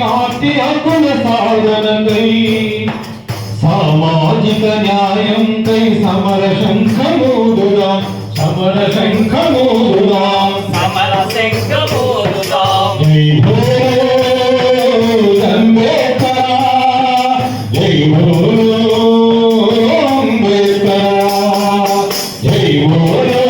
నాటి హక్కుల సాధనకై సామాజిక న్యాయంకై సమర శంఖమూదుగా సమర శంఖమూదుగా సమర శంఖమూదుదాం జై భోలో అంబేద్కర్ జై భోలో అంబేద్కర్ జై భోలో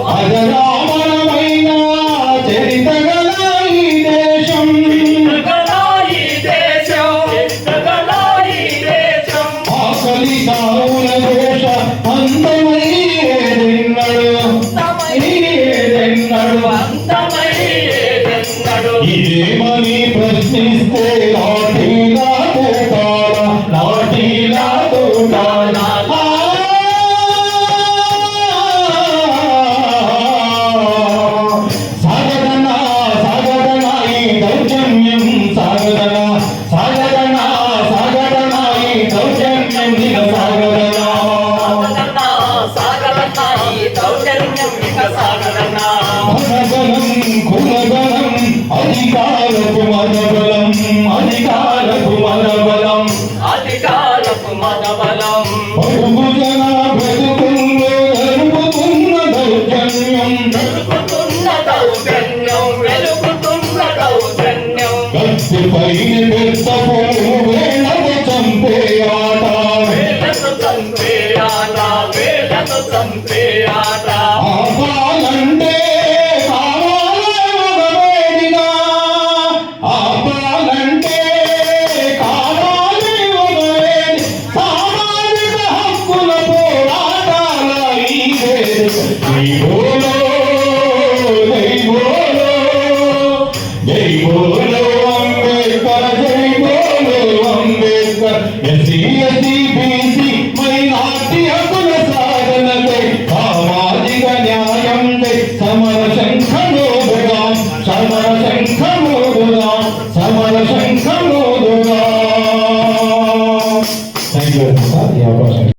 కులబలం అధికారపు మనబలం అధికారపు మనబలం అధికారపు మనబలం పరుగు జన బ్రతుకుందో జరుపుతున్న దౌర్జన్యం. వెలుగుతున్న దౌర్జన్యం వెలుగుతున్న దౌర్జన్యం. కత్తి పైన పెద్దపు వేళకు చంపే ఆట. వేలకు చంపే ఆట వేలకు చంపే ఎస్సీ ఎస్టీ బీసీ మైనార్టీ హక్కుల సాధనకై సామాజిక న్యాయంకై సమర శంఖమోదుగాం సమర శంఖమోదుగాం సమర శంఖమోదుగాం థ్యాంక్ యూ ఈ అవకాశం